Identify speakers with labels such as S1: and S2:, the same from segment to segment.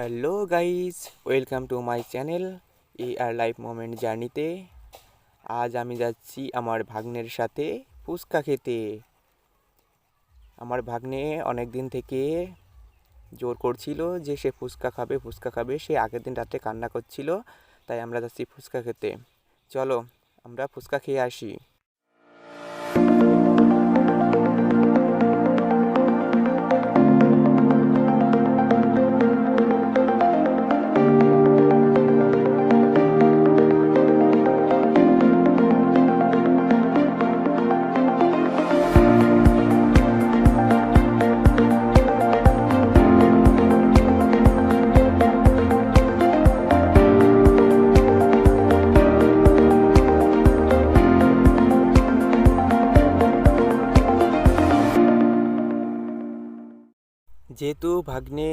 S1: Hello guys welcome to my channel A R life moment জার্নিতে আজ আমি যাচ্ছি আমার ভাগ্নের সাথে ফুচকা খেতে। আমার ভাগ্নে অনেক দিন থেকে জোর করছিল যে সে ফুচকা খাবে ফুচকা খাবে। সে আগের দিন রাতে কান্না করছিল, তাই আমরা যাচ্ছি ফুচকা খেতে। চলো, আমরা ফুচকা খেয়ে আসি। যেহেতু ভাগ্নে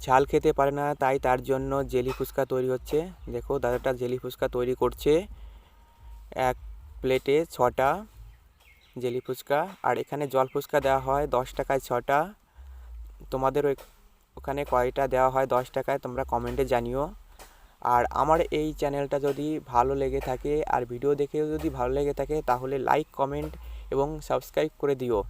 S1: ঝাল খেতে পারে না, তাই তার জন্য জেলি ফুচকা তৈরি হচ্ছে। দেখো, দাদাটা জেলি ফুচকা তৈরি করছে। এক প্লেটে ছটা জেলি ফুচকা। আর এখানে জল ফুচকা দেওয়া হয় দশ টাকায় ছটা। তোমাদের ওখানে কয়টা দেওয়া হয় দশ টাকায়, তোমরা কমেন্টে জানিও। আর আমার এই চ্যানেলটা যদি ভালো লেগে থাকে আর ভিডিও দেখেও যদি ভালো লেগে থাকে, তাহলে লাইক, কমেন্ট এবং সাবস্ক্রাইব করে দিও।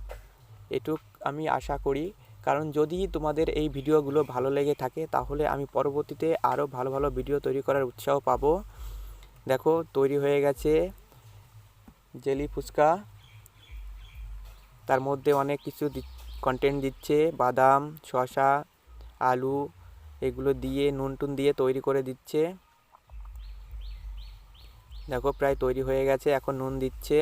S1: এটুক আমি আশা করি। কারণ যদি তোমাদের এই ভিডিওগুলো ভালো লেগে থাকে, তাহলে আমি পরবর্তীতে আরও ভালো ভালো ভিডিও তৈরি করার উৎসাহ পাবো। দেখো, তৈরি হয়ে গেছে জেলি ফুচকা। তার মধ্যে অনেক কিছু কন্টেন্ট দিচ্ছে। বাদাম, শসা, আলু, এগুলো দিয়ে নুন টুন দিয়ে তৈরি করে দিচ্ছে। দেখো, প্রায় তৈরি হয়ে গেছে। এখন নুন দিচ্ছে।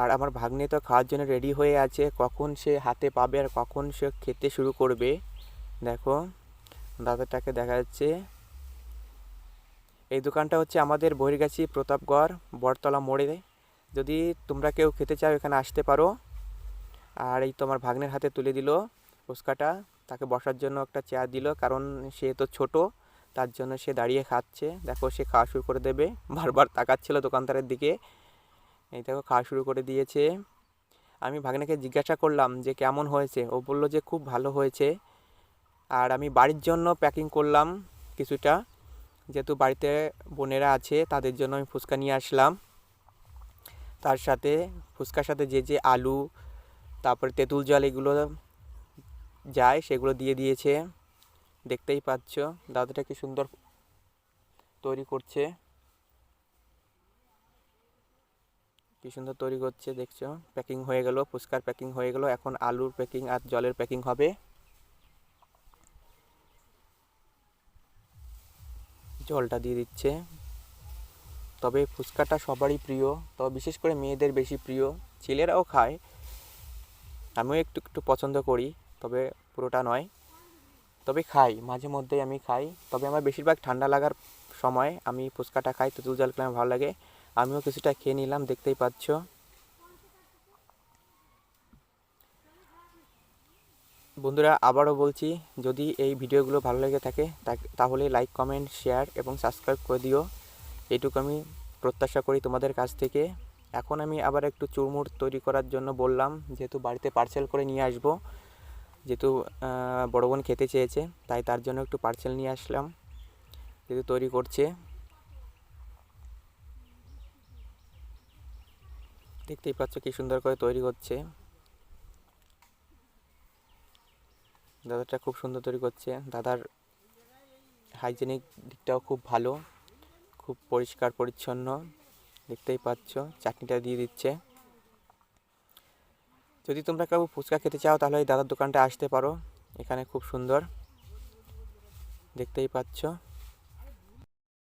S1: আর আমার ভাগ্নে তো খাওয়ার জন্য রেডি হয়ে আছে। কখন সে হাতে পাবে আর কখন সে খেতে শুরু করবে? দেখো দাদাটাকে দেখা যাচ্ছে। এই দোকানটা হচ্ছে আমাদের বহিরগাছি প্রতাপগড়, বটতলা মোড়ে। যদি তোমরা কেউ খেতে চাও, এখানে আসতে পারো। আর এই তোমার ভাগ্নের হাতে তুলে দিল ফুচকাটা। তাকে বসার জন্য একটা চেয়ার দিল, কারণ সে তো ছোট, তার জন্য সে দাঁড়িয়ে খাচ্ছে। দেখো, সে খাওয়া শুরু করে দেবে। বারবার তাকাচ্ছিল দোকানদারের দিকে। এই দেখো, খাওয়া শুরু করে দিয়েছে। আমি ভাগ্নেকে জিজ্ঞাসা করলাম যে কেমন হয়েছে? ও বলল যে খুব ভালো হয়েছে। আর আমি বাড়ির জন্য প্যাকিং করলাম কিছুটা। যেহেতু বাড়িতে বোনেরা আছে, তাদের জন্য আমি ফুচকা নিয়ে আসলাম। তার সাথে ফুচকার সাথে যে যে আলু, তারপরে তেঁতুল জল এগুলো যায়, সেগুলো দিয়ে দিয়েছে। দেখতেই পাচ্ছ, দাদাটা কি সুন্দর তৈরি করছে। কি সুন্দর তৈরি করছে, দেখছ? প্যাকিং হয়ে গেল, ফুচকার প্যাকিং হয়ে গেল। এখন আলুর প্যাকিং আর জলের প্যাকিং হবে। জলটা দিয়ে দিচ্ছে। তবে ফুচকাটা সবারই প্রিয় তবে বিশেষ করে মেয়েদের বেশি প্রিয়। ছেলেরাও খায়। আমিও একটু একটু পছন্দ করি, তবে পুরোটা নয়। তবে খাই, মাঝে মধ্যেই আমি খাই। তবে আমার বেশিরভাগ ঠান্ডা লাগার সময় আমি ফুচকাটা খাই। তেঁতুল জল খেলে আমার ভালো লাগে। আমিও কিছুটা খেয়ে নিলাম, দেখতেই পাচ্ছ। বন্ধুরা, আবারও বলছি, যদি এই ভিডিওগুলো ভালো লেগে থাকে তাহলে লাইক কমেন্ট শেয়ার এবং সাবস্ক্রাইব করে দিও। এটুকু আমি প্রত্যাশা করি তোমাদের কাছ থেকে। এখন আমি আবার একটু চুরমুর তৈরি করার জন্য বললাম, যেহেতু বাড়িতে পার্সেল করে নিয়ে আসব, যেহেতু বড় বোন খেতে চেয়েছে, তাই তার জন্য একটু পার্সেল নিয়ে আসলাম, যেহেতু তৈরি করছে। দেখতেই পাচ্ছ কি সুন্দর করে তৈরি হচ্ছে। দাদাটা খুব সুন্দর তৈরি করছে। দাদার হাইজেনিক দিকটাও খুব ভালো, খুব পরিষ্কার, পরিচ্ছন্ন। দেখতেই পাচ্ছ, চাটনিটা দিয়ে দিচ্ছে। যদি তোমরা কেউ ফুচকা খেতে চাও, তাহলে এই দাদার দোকানটা আসতে পারো। এখানে খুব সুন্দর। দেখতেই পাচ্ছ।